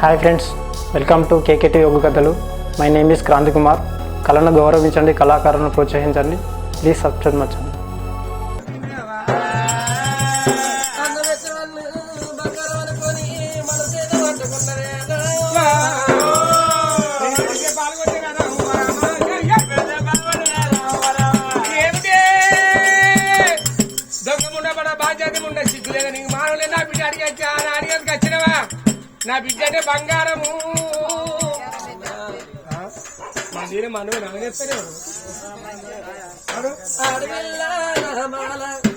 Hi friends welcome to KKT yoga కథలు my name is Kranti Kumar కళను గౌరవించండి కళాకారులను ప్రోత్సహించండి. ప్లీజ్ సబ్స్క్రైబ్ మచ్చండి నా బిడ్డ అంటే బంగారము. మా దీని మనవి నవ్వేస్తానే అయ్యో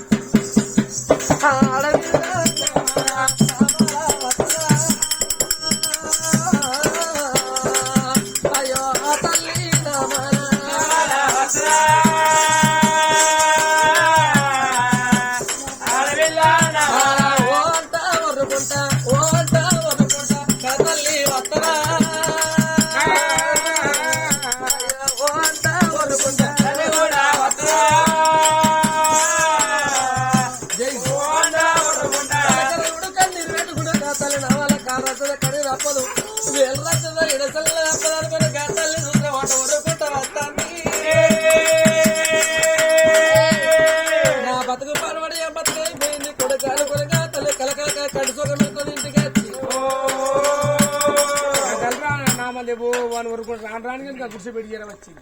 వచ్చింది.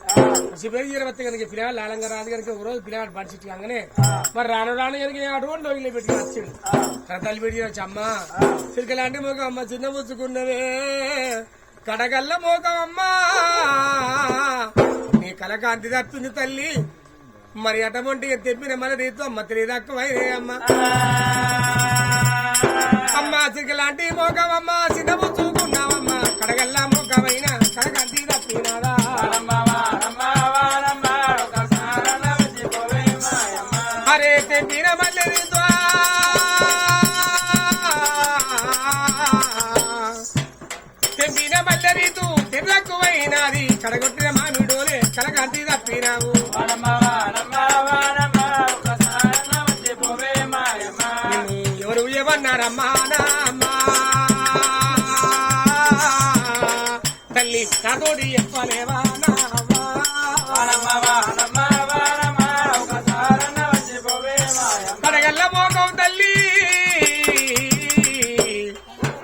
పెట్టి వచ్చి వస్తే కనుక పిల్లలు లాలంగా రాదు కనుక ఒక రోజు పిల్లలు పడిచిట్టు కాగానే మరి రాను రాను కనుక అటువంటి రోజులు పెట్టి వచ్చింది తన తల్లి పెట్టి వచ్చి అమ్మ సిరికలాంటి మోకం అమ్మ చిన్న ముచ్చుకున్నవే కడగల్ల మోకం అమ్మా. నీ కలకాంతి తప్పింది తల్లి. మరి అటువంటి తెప్పిన మన రీతో అమ్మ తెలియదక్కువైనే అమ్మ. అమ్మ సిరికలాంటి మోకం అమ్మ చిన్న పుచ్చుకున్నావమ్మ కడగల్ల మోకమైన కడకంతి తప్పినాదా కడగొట్టిన మామిడోలే కలకాంతి తప్పినావు ఎవరు ఏమన్నారమ్మా నామ్మా తల్లి నాతోటి చెప్పలేవా నామ్మా మోగం తల్లి.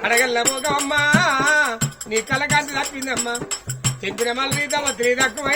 కడగల్ల మోగం అమ్మా. నీ కలకాంతి తప్పిందమ్మా. తెంపిన మళ్ళీ తమ త్రీ తక్కువ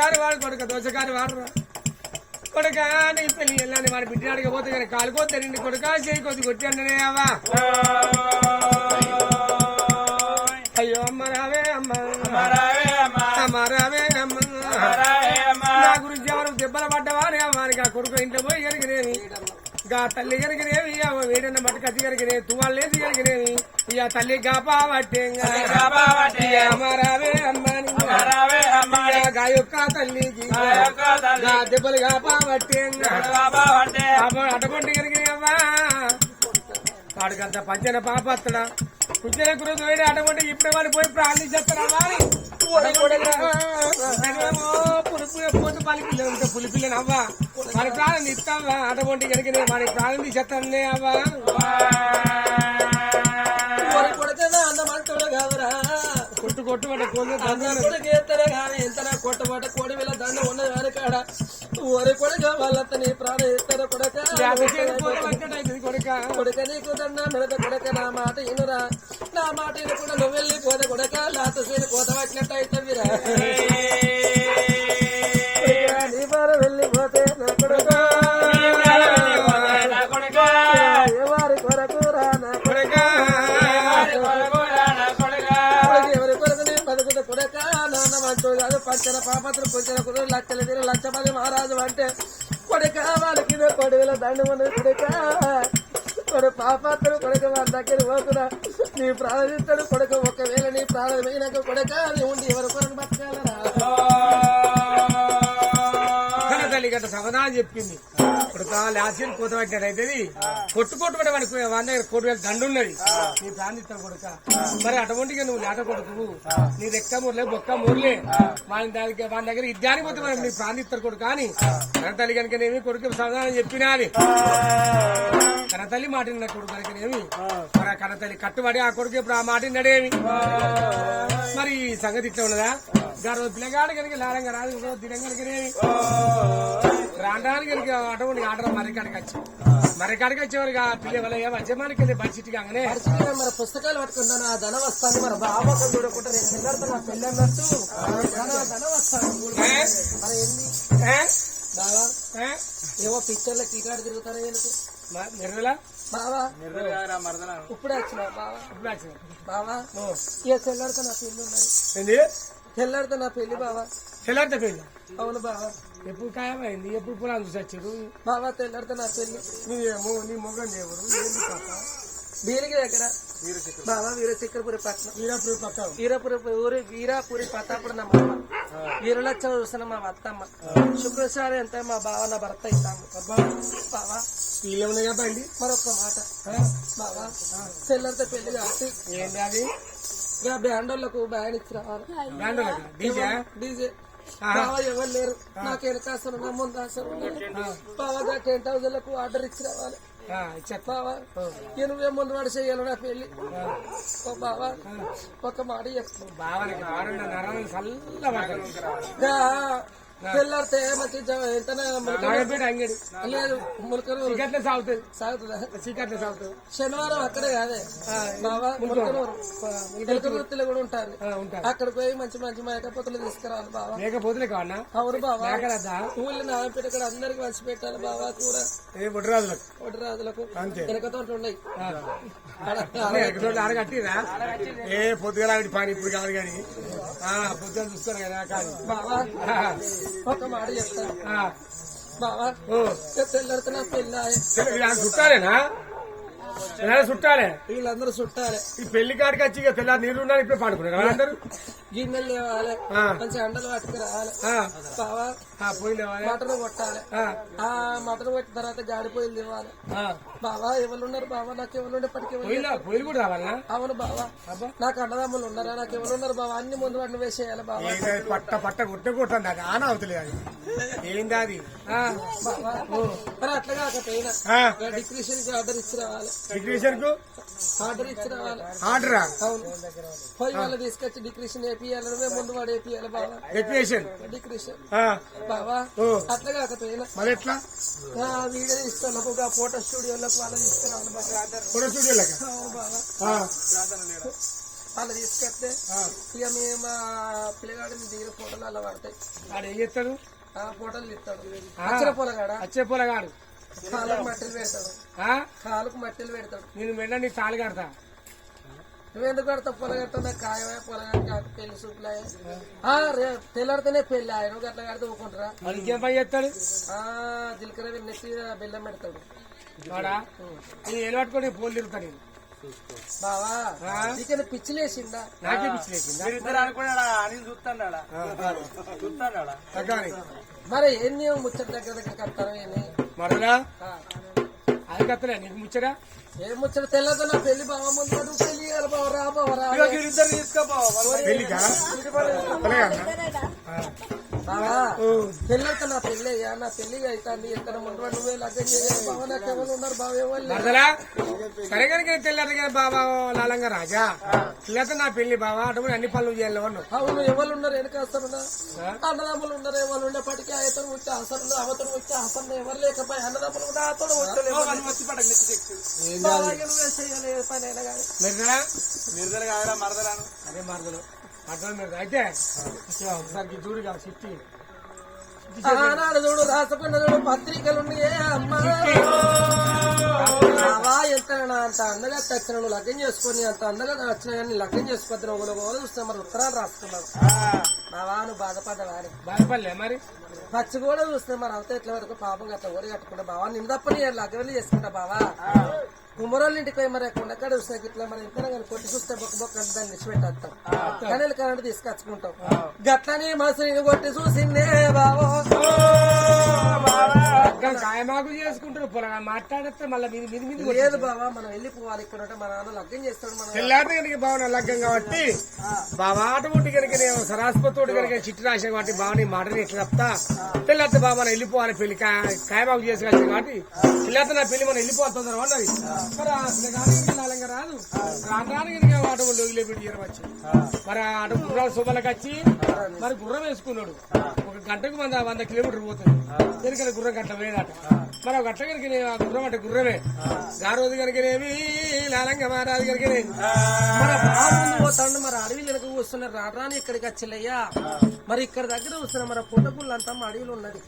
పాపకారు వాడు కొడుక దోషకారు వాడు కొడుక నీ పెళ్ళి వెళ్ళాని వాడు బిడ్డ అడగపోతే కానీ కాలుకోతే నిండి కొడుక చేయి కొద్ది కొట్టి అన్ననే అవ్వా. అయ్యో అమ్మ రావే అమ్మ. అమ్మ రావే అమ్మ. నా గురించి ఎవరు దెబ్బలు పడ్డవారే వారికి ఆ కొడుకు ఇంట్లో పోయి కరిగిరేని గా తల్లి కరిగిరేవి వేడన్న మట్టి కత్తి కరిగిరే తువాళ్ళు లేచి కరిగిరేవి ఇక. తల్లి గాపా పట్టే. అమరావే అమ్మని గా యొక్క తల్లికి గా. దెబ్బలు గాపా పట్టే అటువంటి కరిగిరే అమ్మా వాడికంత పంచన పాపత్తడా. కుర్చీల గురు పోయి అటువంటి ఇప్పుడే వాడు పోయి ప్రార్థించేస్తారా వారి పులిపిల్ల ఉంటే పులిపిల్లని అవ్వా. మరి ప్రాణం ఇస్తావా? అటువంటి కనుక మరి ప్రాణం తీసేస్తానే అవ్వా. కొడుకనా కాదురా కొట్టు కొట్టు అంటే కొడుకు ఎత్తరే కానీ ఎంత కొట్టబట్ట కోడి వేల దండ ఉన్నది కొడుక నీ ప్రాణ ఎత్తర కొడక కొడుక నీకు దండ మెడత కొడక నా మాట ఇనురా నా మాట ఇనకుండా నువ్వు వెళ్ళి పోతే కొడక లాత సేని కోత పట్టినట్టు అవుతుందిరా మాత్రం కొంచెం పొంచిన కుడు లక్షల తీరు లక్ష మహారాజు అంటే కొడుక వాళ్ళకి కొడుకుల దండు ఉన్నది కొడుక. కొడు పాపాత్రుడు కొడుక వాళ్ళ దగ్గర పోకురా నీ ప్రాణిస్తాడు కొడుక ఒకవేళ నీ ప్రాణం పోయినాక కొడుక నీ ఉండి ఎవరు కొరకు సమాధానం చెప్పింది. ఇప్పుడు లాస్యం కోత పట్టినట్టయితే కొట్టు కొట్టు పడే వాడికి వాళ్ళ దగ్గర కోటి వేల దండు ఉన్నది. నీ ప్రాణిస్తాడు కొడుక. మరి అటువంటిగా నువ్వు లేట కొడుకు నీ రెక్క మురలే బొక్క మురలే. వాళ్ళ దానికి వాళ్ళ దగ్గర ఇద్దానికి పోతే మరి నీ ప్రాణిస్తాడు కొడుకు కానీ కన్న తల్లి కనుకనేమి కొడుకు సమాధానం చెప్పినా అని కన్న తల్లి మాట విన్న కొడుకు కనుకనేమి? మరి ఆ కన్న తల్లి కట్టుబడి ఆ కొడుకు ఇప్పుడు ఆ మాట విన్నాడేమి? మరి ఈ సంగతి ఇట్లా ఉన్నదా? గారు పిల్లగాడు కనుక లారంగా రాదు దినం కనుకనేమి? రావడానికి అటువంటి ఆర్డర్ మరికాడికి వచ్చి. మరికాడికి వచ్చేవారు ఆ పిల్ల వల్ల మధ్యమానికి వెళ్ళి బడ్జెట్ కాగానే. మరి పుస్తకాలు పట్టుకుంటాను ఆ ధన వస్తాను మరి బాబాకం చూడకుండా రేపు పిల్లలతో నా పెళ్ళి అన్నట్టు ధన వస్తాను? మరి ఏంది ఏ? ఏవో పిక్చర్ల కీకాడు తిరుగుతారా ఎందుకు మ- నిర్మల బావా? ఇప్పుడే వచ్చిన బావా? ఇప్పుడు వచ్చింది. బావా? ఇక తెల్లాడితే నా పెళ్ళి ఉన్నది? తెల్లాడితే నా పెళ్ళి బావా? తెల్లారితే పెళ్ళి? అవును బావా. ఎప్పుడు ఖాయమైంది? ఎప్పుడు పురాణం చూసి వచ్చారు బావా తెల్లాడితే నా పెళ్ళి నీ మొ- నీ మొగం కథ బీరికి దగ్గర బావా వీరచక్రపురి పట్నం. వీరప్పుడు పక్క వీరపురి ఊరి వీరాపురి పతాపుడు నా మామ. వీరలక్ష చూసిన మా అత్తమ్మ. శుక్రసారి అంటే మా బావ నా భర్త ఇస్తాము. బావా. వీళ్ళు ఉన్నాయి బండి మరొక మాట. బావా. తెల్లంతా పెళ్ళి కాబట్టి ఏంటి అది? ఇక బ్యాండోళ్ళకు బ్యాండ్ ఇచ్చి రావాలి డీజే? డీజే. బావా ఎవరు లేరు. నాకు వెనకాసలు నా ముందు అసలు బావా టెన్ థౌసండ్లకు ఆర్డర్ ఇచ్చి రావాలి. చెప్ప బావా ఇక నువ్వే ముందు వాడు చేయాలి నా పెళ్ళి ఓ బావా ఒక మాట చెప్పు. తెల్లారితే మంచి లేదు ములకనూరు సాగుతుంది? సాగుతుందా సాగుతుంది శనివారం అక్కడే కాదే. బావా ములకనూరు ములకనూర్తిలో కూడా ఉంటారు. అక్కడ పోయి మంచి మంచి మేకపోతులు తీసుకురావాలి బావా లేకపోతే కావన్నా? అవును మేకలద్దా? ఊళ్ళో నాయపేట ఇక్కడ అందరికి పంచి పెట్టాలి బావా కూర ఏ బుడ్డరాజులకు ఒకటి రాజులకు అంతే. వెనకతో ఉన్నాయి. ఏ పొద్దుగా పని ఇప్పుడు కాదు కానీ. పొద్దున చూస్తారు కదా కానీ బావా ఒక మాట చెప్తాను బావా తెల్లారితే నా ఆయన చుట్టాలేనా చుట్టాలే. వీళ్ళందరూ చుట్టాలి. ఈ పెళ్ళి కాడికి వచ్చి ఇక తెల్లారి నీరు ఉన్నారు ఇప్పుడే పండుకున్నారు అందరూ? గిన్నెలు లేవాలి. మంచి అండలు పట్టుకు రావాలి పోయి లేవాలి. మటన్ కొట్టాలి ఆ, మటన్ కొట్టిన తర్వాత గాడి పొయ్యిలు ఇవ్వాలి ఆ. బావా ఎవరు ఉన్నారు బావా? నాకు ఎవరు కూడా రావాలనా అవును బావా. నాకు అన్నదమ్ములు ఉన్నారా? నాకు ఎవరు ఉన్నారు బావా? అన్ని ముందు వాటిని వేసేయాలి బావా. పట్ట పట్ట కొట్టే కొట్టండి అది ఆన అవుతలేదు ఏంది అది? మరి అట్లా కాకపోయినా డిక్రిషన్ ఆర్డర్ ఇచ్చి రావాలి. డిక్రిషన్కు ఆర్డర్ ఇచ్చి రావాలి ఆర్డరా పోయి వాళ్ళు తీసుకొచ్చి డిక్రిషన్ వేపియాలి నువ్వే ముందు వాడు వేపియాలి బావా. డెక్రేషన్. డిక్రిషన్ ఓ. అట్లా కాకపోయినా మరి ఎట్లా వీడియో తీసుకోవాలి ఒక ఫోటో స్టూడియోలకు వాళ్ళు తీసుకురావాలి బావా. ఫోటో స్టూడియోలక? ఆ, వాళ్ళు తీసుకొస్తే ఇక మేము పిల్లగాడిని దిగిన ఫోటోలు అలా పడతాయి. ఆడు ఏం చేస్తాడు ఆ ఫోటోలు ఇస్తాడు ఆ. అచ్చిన పొలగాడ వచ్చే పొలగాడు కాలుకు మట్టిలు పెడతాడు. ఆ, కాలుకు మట్టిలు పెడతాడు. నేను వెంట నీ తాళి కడతా. నువ్వెందుకు కడతావు? ఖాయమే పొలగాడు కాదు పెళ్ళి రే తెల్లారితేనే పెళ్ళి. ఆయన అట్లా కడితే ఊకుంటారా? ఇంకేం పని చేస్తాడు? ఆ జీలకర్ర నెత్తి బెల్లం పెడతాడు. నేను పట్టుకొని పోలు తిరుగుతాను నేను. బావా పిచ్చిలేసిందా నాకే పిచ్చి లేచిందా? తగ్గాలి. మరి ఏం ముచ్చట దగ్గర దగ్గర కడతారు ఏంది మరలా. అది కత్తలే నీకు ముచ్చరా ఏం ముచ్చట తెల్లదో నా పెళ్ళి ముందు పెళ్ళి ఇద్దరు. పెళ్ళంతా నా పెళ్ళి అయ్యా నా పెళ్ళి అవుతాంది ఎక్కడ ముందు నువ్వే లగ్గం చేయాలి. బావ నాకు ఎవరు ఉన్నారు? బావ ఎవరు లేరు. మరదలా సరే కనుక తెల్లారు కదా బాబా లాలంగా రాజా? లేకపోతే నా పెళ్ళి బాబా అటువంటి అన్ని పనులు చేయాలి అవును ఎవరు ఉన్నారు? వెనక వస్తారున్నా అన్నదమ్ములు ఉన్నారు ఎవరు ఉండేప్పటికీ ఆయతను వచ్చి అసలు అవతను వచ్చి అసలు ఎవరు లేకపోయి అన్నదమ్ములు కూడా అతను వచ్చి పని అయినా కానీ. మెరదలా కాదురా అదే మరదలు. మరదలు మీద అయితే ఒకసారి చిట్టి. చూడు రాసుకున్న చూడు పత్రికలు ఉన్నాయే అమ్మా బావా ఎంత అంత అందగా తెచ్చిన నువ్వు లగ్గం చేసుకొని అంత అందగా వచ్చిన కానీ లగ్నం చేసుకోవద్దు ఒకరు ఒకరు చూస్తే మరి ఉత్తరాలు రాసుకున్నావు బావా నువ్వు బాధపడ్డావా బాధపడలే మరి పచ్చి కూడా చూస్తే మరి అవుతా ఎట్లా వరకు పాపం గత ఓడి కట్టుకుంటా బావా నిందప్పని లగ్గవెళ్ళి చేసుకుంటా బావా కుమ్మరోళ్ళ ఇంటికి పోయి మరి కొండకాడ చూస్తే ఇట్లా మరి ఎంత కానీ కొట్టి చూస్తే బొక్క బొక్క దాన్ని నిచ్చిపెట్టేస్తాం కనెల కరెంట్ తీసుకొచ్చుకుంటాం గట్లనే మసలిని కొట్టి చూసిందే బావో లగ్గం చేసుకుంటారు పొలం మాట్లాడితే మళ్ళీ లేదు బావా మనం వెళ్ళిపోవాలి ఇక్కడ మన నాన్న లగ్గం చేస్తాడు మనం తెల్లారి కనుక బావన లగ్గం కాబట్టి బాబా అటువంటి కనుక నేను సరాస్పతోటి కనుక చిట్టి రాసిన కాబట్టి బావని మాటని ఎట్లా చెప్తా? తెల్లారితే బాబా మనం వెళ్ళిపోవాలి పెళ్ళి కా- కాయమాకు చేసుకోవాలి కాబట్టి తెల్లారితే నా పెళ్ళి మనం వెళ్ళిపోవాలి తొందర అన్నది మరి నాలంగా రాదు. రాను కనుక ఆటో లోగిలే పెట్టి వచ్చి మరి ఆటో గుర్రాలు శుభలకు వచ్చి మరి గుర్రం వేసుకున్నాడు. ఒక గంటకు వంద వంద కిలోమీటర్ పోతుంది. ఎందుకంటే గుర్రం గంట వేయదట మరి ఒక గంట కనుక ఆ గుర్రం అంటే గుర్రమే. ఆ రోజు కనుకనేమి లాలంగా మారాది కనుకనే మన పోతాడు మరి అడవి వెనక కూర్చున్నారు రాని ఇక్కడికి వచ్చిల్లయ్యా. మరి ఇక్కడ దగ్గర కూర్చున్న మరి పుట్టపుల్లు అంతా మా అడవిలో ఉన్నది.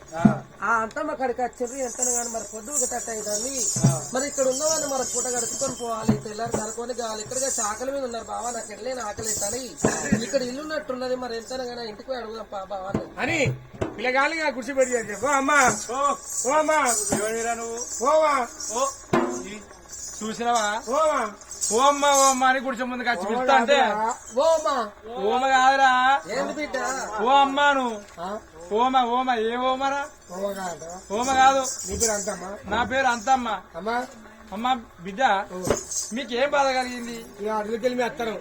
ఆ అంతా మా అక్కడికి వచ్చిండ్రు ఎంత కానీ మరి పొద్దుకు తట్ట అవుతుంది మరి ఇక్కడ ఉన్న వాళ్ళు మరి పూట గడుపుకొని పోవాలి తెల్లారి కనుక్కొని కావాలి ఇక్కడ ఆకలి మీద ఉన్నారు బావా నాకు ఎట్లయినా ఆకలి అవుతాని ఇక్కడ ఇల్లు ఉన్నట్టున్నది మరి ఎంత కానీ ఇంటికి అడుగుదాం పా బావా అని. పిల్లగాలిగా కుర్చీ పెట్టి చెప్పి. ఓ అమ్మా. ఓ. అమ్మా. నువ్వు? ఓవా. ఓ. చూసినావా? ఓమ్మ ఓమ్మ అని గుడిచే ముందు వచ్చి పిలుస్తా అంటే ఓమ. కాదురా. ఏంది బిడ్డ? ఓ అమ్మాను. ఓమ ఓమ ఏ ఓమరా? ఓమ కాదు. నీ పేరు అంతమ్మా? నా పేరు అంతమ్మ. అమ్మా. అమ్మ బిడ్డ మీకేం బాధ కలిగింది? వెళ్ళి మీ అత్తరు.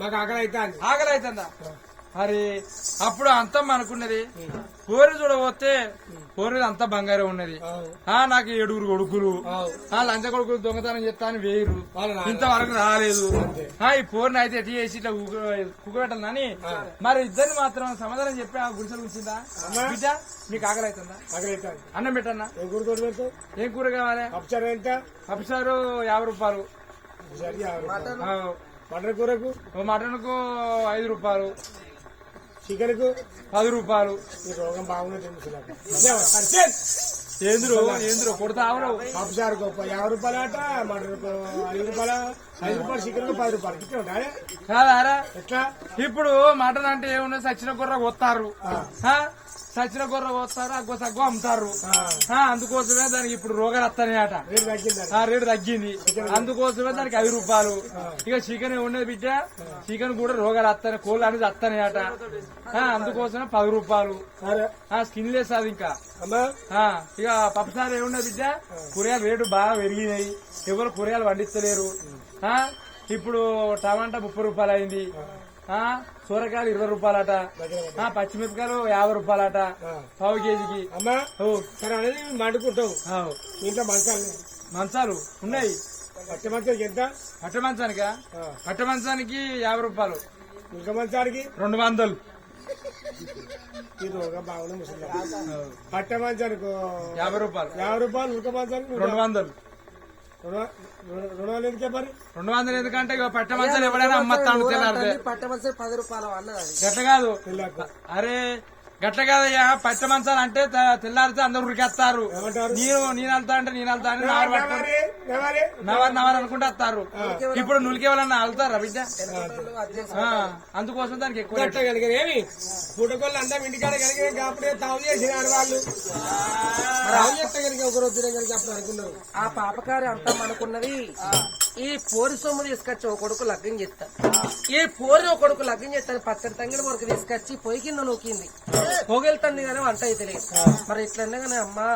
మాకు ఆకలి అవుతాంది ఆకలి అవుతుందా మరి అప్పుడు అంతమ్మ అనుకున్నది కోరి చూడబోతే కోరి అంతా బంగారం ఉన్నది. ఆ నాకు ఏడుగురు కొడుకులు. ఆ లంచ కొడుకులు దొంగతనం చెప్తాను రారు. ఇంతవరకు రాలేదు. ఆ ఈ పోరిని అయితే ఎట్టి చేసి ఇట్లా కుక్కబెట్టాలని మరి ఇద్దరిని మాత్రం సమాధానం చెప్పి ఆ గుడిసెలు ఉంచిందా బిడ్డ మీకు ఆకలి అవుతుందా? అన్నం పెట్టన్నా? ఏ కూర కావాలి? అప్చారు ఎంత? పప్పుసారు యాభై రూపాయలు. మటన్ కూరకు? ఓ మటన్కు ఐదు రూపాయలు. చికెన్కు పది రూపాయలు. ఈ రోగం ముసలాకు ఏంద్రు ఏంద్రు కొడతా ఆవురావు పప్పుసారు గొప్ప. యాభై రూపాయలు అట మటన్ ఐదు రూపాయల ఐదు రూపాయలు చికెన్కు పది రూపాయలు. ఇట్లా ఉంటాయా కాదారా? ఎట్లా? ఇప్పుడు మటన్ అంటే ఏమున్నా సచిన గొర్ర కొత్తారు? సచిన గొర్ర కొత్తారు అగ్గో సగ్గో అమ్ముతారు ఆ, అందుకోసమే దానికి ఇప్పుడు రోగాలు వస్తాయట రేటు ఆ తగ్గింది. అందుకోసమే దానికి ఐదు రూపాయలు. ఇక చికెన్ ఉన్నది బిడ్డ? చికెన్ కూడా రోగాలు వస్తాయి కోళ్ళు అనేది వస్తాయట ఆ, అందుకోసమే పది రూపాయలు. ఆ స్కిన్ లెస్ అది ఇంకా. ఆ, ఇక పప్పుసారి ఏమున్నది బిడ్డ? కూరగాయలు రేటు బాగా పెరిగినాయి. ఎవరు కూరగాయలు పండిస్తలేరు. ఆ, ఇప్పుడు టమాటా ముప్పై రూపాయలు అయింది. ఆ, సూరకాయలు ఇరవై రూపాయలట. పచ్చిమిరపకాయలు యాభై రూపాయలట. పావు కేజీకి. అమ్మా ఓ, సరే అనేది మండుకుంటావు ఇంట్లో మంచాలు మంచాలు ఉన్నాయి. పచ్చ మంచాలకి ఎంత? పట్ట మంచానికా? పట్ట మంచానికి యాభై రూపాయలు. ఇంకా మంచానికి? రెండు వందలు. పట్ట మంచానికి? యాభై రూపాయలు. యాభై రూపాయలు ఉడక మంచానికి రెండు వందలు. రెండు వందలు ఎందుకంటే ఇక పట్ట మంచాలు ఎవడైనా అమ్మతాను తెల్లారితే. పట్టమని పది రూపాయలు అన్నది కాదు. అరే గట్ల కాదయ్యా పచ్చ మంచాలు అంటే తెల్లారితే అందరు ఉరికేస్తారు. ఏమంటారు? నేను నేను వెళ్తా అంటే నేను వెళ్తా అని. నవర్ నవర్. అనుకుంటే వస్తారు. ఇప్పుడు నులికే వాళ్ళని వెళ్తారా బిడ్డ అందుకోసం దానికి ఎక్కువ గట్ట కలిగిన ఏమి పుట్టకోళ్ళు అంతా ఇంటికాడ తావు కనుక ఒక రోజు కనుక అప్పుడు అనుకున్నారు. ఆ పాపకారి అంతా అనుకున్నది ఈ పోరి సొమ్ము తీసుకొచ్చి ఒక కొడుకు లగ్గం చేస్తా. ఈ పోరి ఒక కొడుకు లగ్గం చేస్తాను పచ్చడి తంగిడి వరకు తీసుకొచ్చి పొయ్యి కింద నూకింది. పోగెళ్తుంది కానీ వంట అయితే లేదు. మరి ఇట్లనే కానీ అమ్మా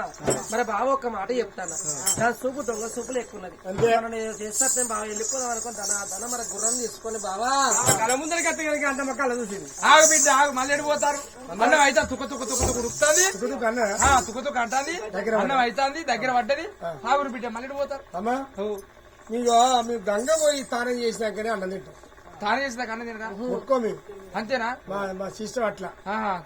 మరి బావ ఒక మాట చెప్తాను. దాని సూపు దొంగ సూపులు ఎక్కువ ఉన్నది. మనం నేను చేస్తే నేను బాగా వెళ్ళిపోదాం అనుకుని ధన ధన మన గుర్రం తీసుకొని బావా. కళ ముందరికి అత్త కనుక అంత మొక్కలు చూసింది. ఆగు బిడ్డ ఆగు మళ్ళీ పోతారు? అన్నం అయితే తుక్క తుక్క తుక్క తుక్క ఉడుకుతుంది. తుక్క తుక్క అంటుంది. అన్నం అవుతుంది దగ్గర పడ్డది. ఆగురు బిడ్డ మళ్ళీ పోతారు? అమ్మా. మీకు మీరు గంగ పోయి స్నానం చేసినాకనే అన్నం తింటాం. తానం చేసినాక అన్నం తినరా? ఒక్కో మేము అంతేనా? మా మా సిస్టర్ అట్లా.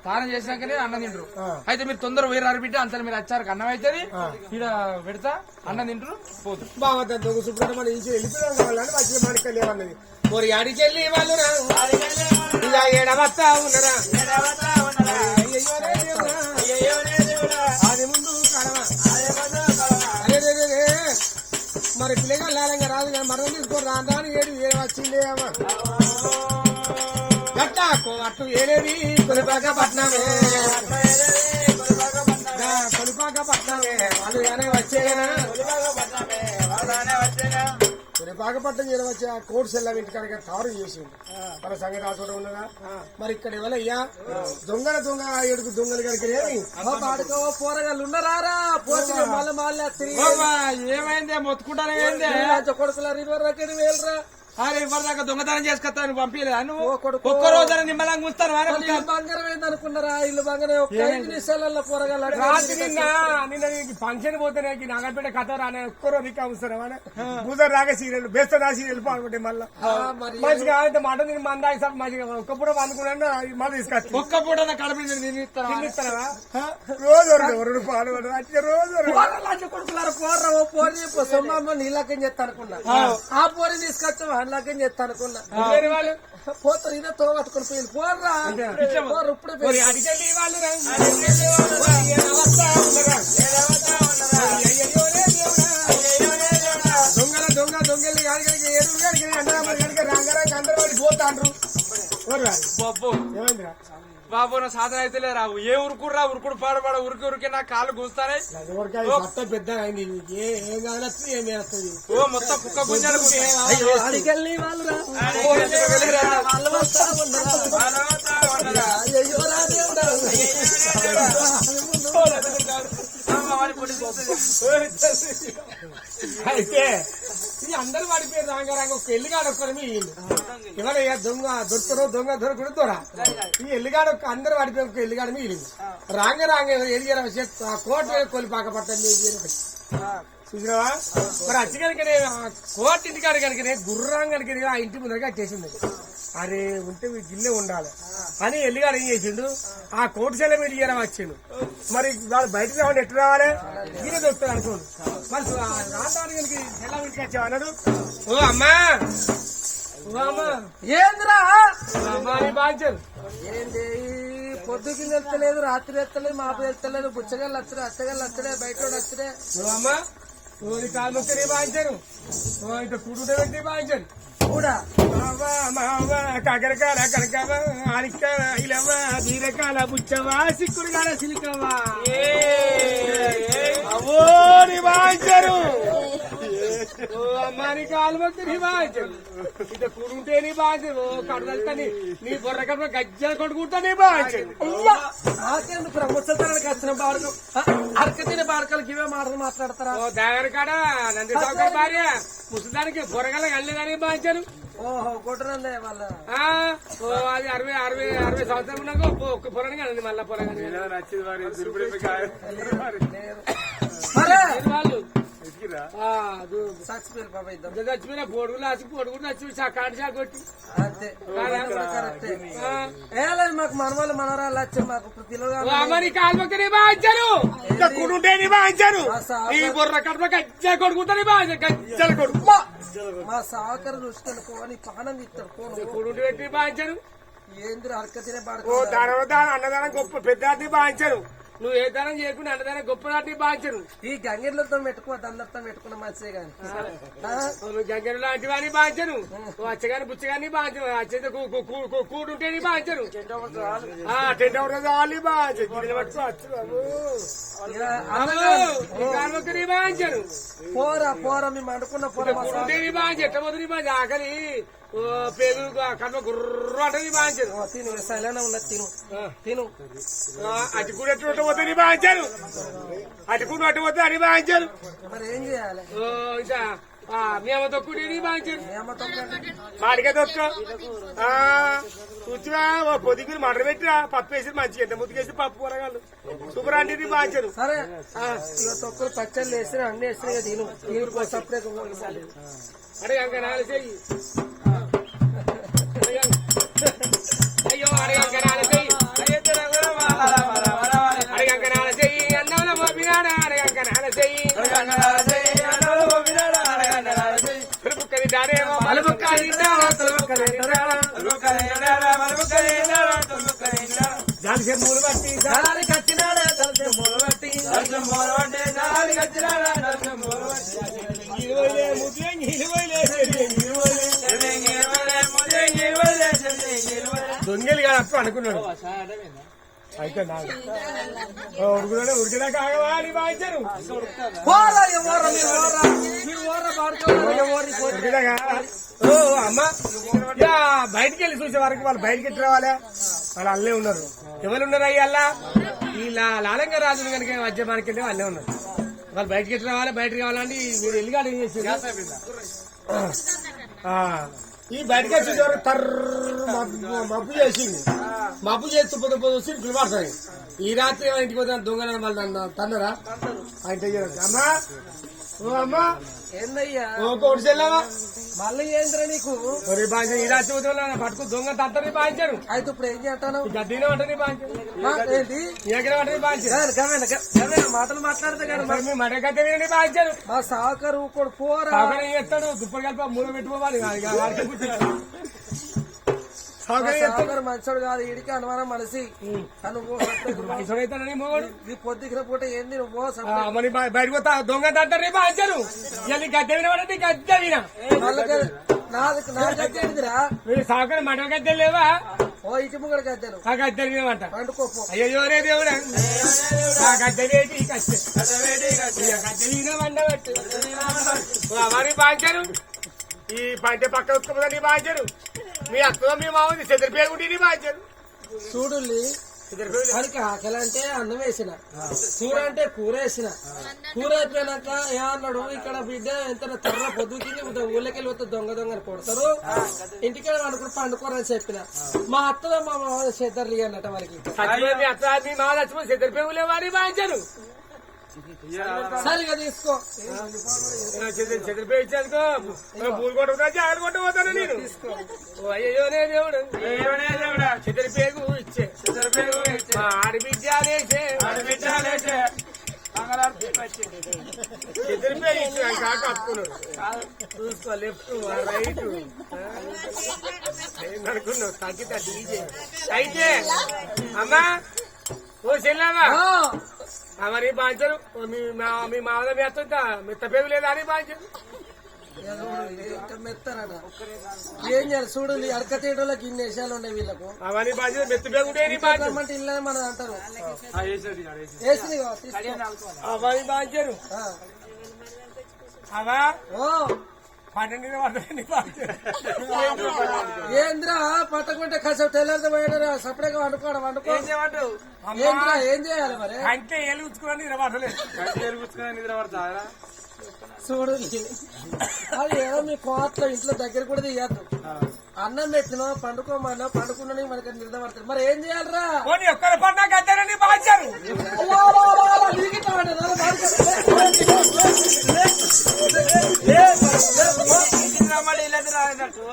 తానం చేసినాకనే అన్నం తింటారు. అయితే మీరు తొందర పోయిరారు బిడ్డ అంతా మీరు వచ్చారు అన్నం అవుతుంది ఇక్కడ పెడతా అన్నం తింటారు పోతారు బాగా దొంగ సుబ్రహ్మణ్యం ఇంచి వెళ్ళిపోయాం కావాలని మంచిగా మనకి లేవన్నది. మరి అడికి వెళ్ళి వాళ్ళు ఇలా ఏడవత్తా ఉన్నరా? మరి పిల్లగా లాలంగా రాదు కానీ మరణం తీసుకోరు రాను రాని ఏడు ఏ వచ్చింది అమ్మ. అట్టు ఏడేది కొలిపాక పట్నమే. కొలిపాక పట్నమే. వాళ్ళు ఏమైనా వచ్చేనా? విశాఖపట్నం చేర వచ్చి ఆ కోర్టు సెల్ల ఇంటికాడికి తారు చేసింది మన సంగతి రాసుకోవడం ఉన్నదా? మరి ఇక్కడ ఎవరయ్యా దొంగల దొంగ ఏడుకు దొంగలు కడికి పాడుకో పోరగాళ్ళు ఉన్నారా? పోతే మళ్ళీ మళ్ళీ ఏమైందే? రాజ కొడుకుల ఇరవై రకం వేలరా అరే ఇవ్వదాకా దొంగతనం చేసుకొస్తా నువ్వు? పంపించలేదా నువ్వు. ఒక్క రోజు నిమ్మలంగా ఉంచుతాను బంగారం ఏందనుకున్నారా? ఇల్లు బంగారం ఒక్క రాత్రి నిన్న ఫంక్షన్ పోతేనే నాగపేట కథ రానే ఒక్కరో రికా అవసరం బూజర్ రాగా సీరియల్ బేస్త రా సీరియల్ పాడుకుంటే మళ్ళీ. మంచిగా అయితే మాట నేను మందాకి సార్ మంచిగా ఒక్క పూట అనుకున్నాను మళ్ళీ తీసుకొచ్చి. ఒక్క పూట కడుపు నేను ఇస్తాను రోజు రెండు పాలు రోజు కొడుకులారా పోర్రా ఓ పోరి సొమ్మ నీళ్ళకం చేస్తా అనుకున్నా. ఆ. పోరి తీసుకొచ్చి వాళ్ళకం చేస్తా అనుకున్నా. పోతారు ఇదే తో కట్టుకుని పోయి పోర్రా పోరు ఇప్పుడే. దొంగల దొంగ దొంగలు కాడికి ఏడుగురు కాడికి అందరూ పోతాండ్రు. ఏమైందిరా? బాబు నా సాధన అయితే లేరా ఏ ఉరుకుర్రా ఉరుకుడు పాడపాడ ఉరికి ఉరికి నా కాళ్ళు సత్త పెద్ద ఓ. మొత్తం కుక్క గుంజాలు వాళ్ళు అయితే ఇది అందరు పడిపోయారు రంగారంగ. ఒక ఎల్లిగాడు ఒక్కరు మీ ఎవరయ్యా దొంగ దొరుకుతారో దొంగ దొరకడు దొరా. ఈ ఎల్లిగాడు ఒక్క అందరు పడిపోయి ఒక ఎల్లిగాడు మీ రాంగ రాంగ ఎరిగారు ఆ కోట కొలిపాక పట్టండి చూసినావా మరి అచ్చిగడికనే కోట ఇంటికాడ కనుక గుర్రం కనుకనే ఆ ఇంటి ముందర కట్టేసింది అరే ఉంటే మీ గిల్లే ఉండాలి. అని ఎల్లిగాడు ఏం చేసిండు? ఆ కోటి సెల మీద ఇయ్యరా వచ్చిండు. మరి వాళ్ళు బయటకు రావాలి ఎట్లా రావాలి? గిన్నె దొరుకుతుంది అనుకోండి. మరి రావడానికి సెలవు ఇంటికి వచ్చావు అన్నాడు? ఓ అమ్మా! ఏంద్రా? ఏంటి పొద్దుకి వెళ్తలేదు రాత్రి వెళ్తలేదు మాపు వెళ్తలేదు బుచ్చగాళ్ళు వచ్చడే అత్తగాళ్ళు వచ్చడే బయట ఓ అమ్మా! కాలు మొక్క నీ బాధ్యను ఓ ఇంత కూడుంటే పెట్టి కూడా. మావా మావా కాకరకాల కనకవ ఆలికాల ఇలవ దీరకాల బుచ్చవా సిక్కుడుగాల సిలికవా. అవో నివాంచరు ఓ అమ్మాని కాలుమొక్కి నివాంచరు ఇక కూడుంటే నీ బాంచరు కడదల్తని నీ బొర్ర కడ గజ్జల కొడుకుంటా నీ బాంచరు అయ్యా నాకెందుకు ముసలితనానికి వచ్చిన బాడకం అరకతిన బాడకలకి ఇవే మాటలు మాట్లాడతారా? ఓ దాగర కాడ నంది భార్య ముసదానికి బొరగల కళ్ళేదానికి బాంచరు ఓహో కొట్టరండి వాళ్ళ. ఆ, ఓ అది అరవై అరవై అరవై సంవత్సరం ఉన్నాక ఒక్క- పొలం కదండి మళ్ళా పొలం మరే. వాళ్ళు? చచ్చిపోయారు పాప ఇద్దరు. ఇద్దరు చచ్చిపోయిన పొడుగులు వచ్చి పొడుగులు వచ్చి చా- కాటి షాక్ కొట్టి అంతే మాకు మనవాళ్ళు వచ్చారు పిల్లలు ఈ బొర్ర గజ్జల కొడుకు. మా సాకరు చూసుకొని పోని పానం పోను పెట్టి అన్నదానం గొప్ప పెద్ద నిభాయించారు నువ్వు ఏ దానం చేయకుండా అన్నదానం గొప్ప నాటి బాంచరు ఈ గంగిర్లతో పెట్టుకోవద్దు అందరితో పెట్టుకున్న మంచిదే కానీ నువ్వు గంగరు లాంటి వాడిని బాంచరు నువ్వు అచ్చగాని బుచ్చగాని బాంచరు అచ్చంత కూడుంటే నీ బాంచరు ఆ టెంట్ అవుట్ వాళ్ళు బాంచరు గిన్నెలు పట్టుకో వచ్చు బాబు. ఈ కారణం నీ బాంచరు పోరా పోరా మేము అనుకున్న పోరా మా కూడుంటే నీ బాంచరు ఎట్టబోతు నీ బాంచరు ఆకలి. ఓ, పేగు కనుమ గుర్ర అంటే సాగు. తిను సైలెంట్ ఉన్నది తిను. తిను. అటు కూడా ఎట్టు పోతే నీ బాంచరు అటు కూడా అటు పోతే అని బాంచరు మరి ఏం చేయాలి? ఓ, ఇంకా ఆ, మీ అమ్మ తొక్కుడే నీ బాంచరు ఏమతో మాడిగా దొక్క కూర్చువా ఓ పొద్దుగురు మటర్ పెట్టిరా పప్పు వేసి మంచిగా ఎంత ముద్దుకేసి పప్పు కూరగాళ్ళు సూపర్ అంటే బాంచరు సరే. తొక్కులు పచ్చళ్ళు వేసిన అన్ని వేసిన తిను. సపరేట్ అడగ అంక చెయ్యి. చెయ్యి పులుపుక్కది దారేమో మలుపుక్కది జాలి మూడు బట్టి దానికి వచ్చినాడే తలసే మొదలబట్టి ఇరవైలే ముద్దే ఇరవైలే దొంగలు కాదు అనుకున్నాడు. అయితే ఉడుకుదా ఉడికినా కాగవా అని అమ్మ. బయటికి వెళ్ళి చూసే వరకు వాళ్ళు బయటికి ఎట్టి రావాలా? వాళ్ళు అల్లే ఉన్నారు. ఎవరు ఉన్నారు అయ్యల్లా ఈ లా- లాలంగా రాజు కనుక మధ్య మనకి వెళ్ళి వాళ్ళే ఉన్నారు. వాళ్ళు బయటికి ఎట్టి రావాలి బయటకు రావాలంటే మీరు ఎల్లిగాడు ఏం చేసి ఈ బయటకి వచ్చి చూడరు తర్ర మబ్బు- చేసింది. మబ్బు చేస్తూ పొద్దు పొద్దు వచ్చి పిలువాడుతుంది ఈ రాత్రి ఇంటికి పోతే దొంగ మళ్ళీ తన్నరా? ఆయన అమ్మా! ఓ అమ్మా! కోడి చెల్లావా? మళ్ళీ ఏంద్రా నీకు? మరి బాగా ఈ రాత్రి పట్టుకు దొంగ తంతని బాధించారు అయితే ఇప్పుడు ఏం చేస్తాను? గడ్డిన వంటని బాధించారు ఏంటి ఎక్కడ వంటని బాధించారు గవేన గవేన మాటలు మాట్లాడితే కానీ మరి మీ మడ గడ్డని బాధించారు మా సాకరు కూడా పోరా? చేస్తాడు? దుప్పటి కలిపి మూల పెట్టుకోవాలి. మంచోడు కాదు ఇడికి అనుమానం ఈ పొద్దుకిన పూట ఏంది? నువ్వు మరి బయటకు పోతా దొంగ తంటారు బాధించారు ఇక నీ గడ్డ వినవాడంటే గడ్డ విన నాది నా గద్దె మీరు లేవా? ఓ ఇటు ముంగడ గద్దెను ఆ వినమంట పండుకోపో. అయ్యో రే దేవుడా. ఆ వండబెట్టు అవన్నీ బాధించారు ఈ పంట పక్క ఉత్తుకుందని బాధించారు మీ అక్క మీ మామూలు చెదిరిపోయి బాధించారు చూడుల్లి వాడికి ఆకలి అంటే అన్నం వేసిన. కూర అంటే కూర వేసిన. కూర అయిపోయినాక ఏమన్నాడు ఇక్కడ బిడ్డ ఎంత తర్ర పొద్దుకి ఊళ్ళకెళ్ళి వస్తే దొంగ దొంగని కొడతారు. ఇంటికి అనుకుని పండుకోరని చెప్పిన. మా అత్తలో మా మామ చేద్దర్లు అన్నట్ట వారికి సరిగా తీసుకో. చెదిరిపోయి ఇచ్చేందుకో పూలు కొట్టుకున్నా జాగ్రత్త కొట్టు పోతాను నేను అయ్యోనే దేవుడు చెదిరిపేగు ఇచ్చే మా ఆడబిడ్డాలేసే చెదిరిపేగు ఇచ్చే చూసుకో లెఫ్ట్ రైట్ ఏందనుకున్నావు తగ్గితే అయితే అమ్మా ఓ చెల్లమ్మా మరి బాంచరు ఓ మీ మామూలు మెత్త మెత్త పేగు లేదా అని మెత్తనట ఏం చేయాలి చూడు అడక తీయడంలోకి ఇన్ని విషయాలు ఉన్నాయి వీళ్ళకు అవన్నీ బాధ్యత ఇల్లు మనం అంటారు వేసింది. అవన్నీ బాధ్యరు. అవా ఓ ఏంద్రా పట్టకుంటే కాసేపు తెల్లంతా పోయాడు సపరేట్గా వండుకోవడం వండుకో. ఏంద్రా ఏం చేయాలి మరి? అంటే ఏళ్ళు ఉచ్చుకోవడానికి నిద్ర పడలేదు చూడు అది ఏదో మీ కోట్లో ఇంట్లో దగ్గర కూడా తీయద్దు. అన్నం పెట్టినా పండుకోమన్నా పండుకున్నా మనకి నిద్ర పడుతుంది. మరి ఏం చేయాలరా?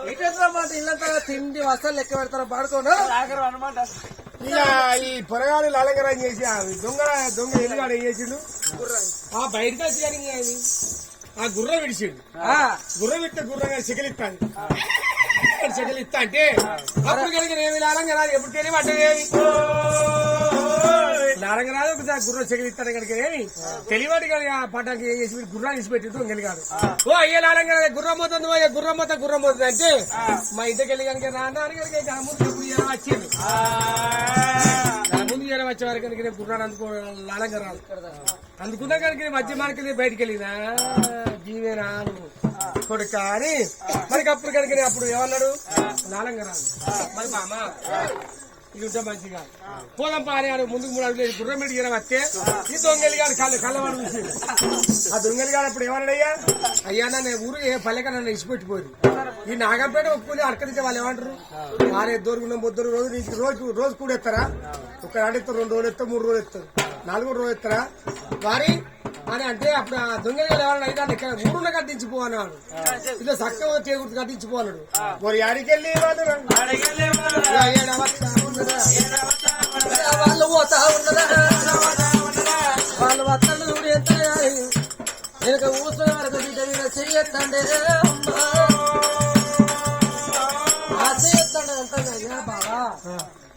ఒక్కరి మాట ఇల్లంతా తిండి వస్తాలు లెక్క పెడతారా పడుకోను? ఇక ఈ పొరగాడు లాలంగరం చేసి ఆ దొంగ దొంగ ఎల్లుగాడు ఏం చేసిండు? ఆ బయటకు వచ్చి ఆ గుర్రం విడిచిండు ఆ, గుర్రం ఇస్తే గుర్రంగా చికెలిస్తాను చికెలిస్తా అంటే అప్పుడు కనుక ఏమి రాదు? ఎప్పుడు తెలియమంటే లాలంగా రాదు ఒకసారి గుర్రం చెగిలిస్తాడు కనుక ఏమి? తెలివాడు కానీ ఆ పటాకి వేసి వీడు గుర్రాన్ని ఇచ్చి పెట్టి దొంగలు కాదు ఓ అయ్యే లాలంగా రాదు, గుర్రం పోతుంది అయ్యే గుర్రం పోతా గుర్రం పోతుంది అంటే మా ఇంటికి వెళ్ళి కనుక ఇక ముందు వచ్చింది. ముందు ఇలా వచ్చే వారికి కనుక నేను గుర్రాన్ని అందుకో రాదు. అందుకున్నా కనుక మధ్య మనకి బయటికి వెళ్ళినా జీవేనా కొడుక అని మనకి అప్పుడు కనుక అప్పుడు ఏమన్నాడు? లాలంగా మరి మామ ఇది ఉంటే మంచిగా పోదాం పాని ముందుకు మూడు అడుగులు గుర్రం పెట్టి వస్తే ఈ దొంగలి గారు కళ్ళు కళ్ళవాడు చూసి ఆ దొంగలి గారు అప్పుడు ఏమన్నాడయ్యా? అయ్యా నన్ను ఊరు ఏ పల్లెక నన్ను ఇచ్చిపెట్టిపోయి ఈ నాగంపేట ఒప్పుకుని అడకనిచ్చే వాళ్ళు ఏమంటారు? వారే దొరుకున్నాం పొద్దురు రోజు నీకు రోజు రోజు కూడా ఎత్తారా ఒక నాడు ఎత్తారు రెండు రోజులు ఎత్తారు మూడు రోజులు ఎత్తారు నాలుగు రోజు ఎత్తారా? వారి అని అంటే అప్పుడు ఆ దొంగలు ఏమన్నా అయితే ఇక్కడ ఊరున్న కట్టించిపో అన్నాడు. ఇదో చక్కగా చేకూర్చి కట్టించిపో అన్నాడు. మరి ఆడికెళ్ళి వాళ్ళు పోతా ఉన్నదా? వాళ్ళు చూడు ఎంత వెనక కూర్చున్న వరకు బిడ్డ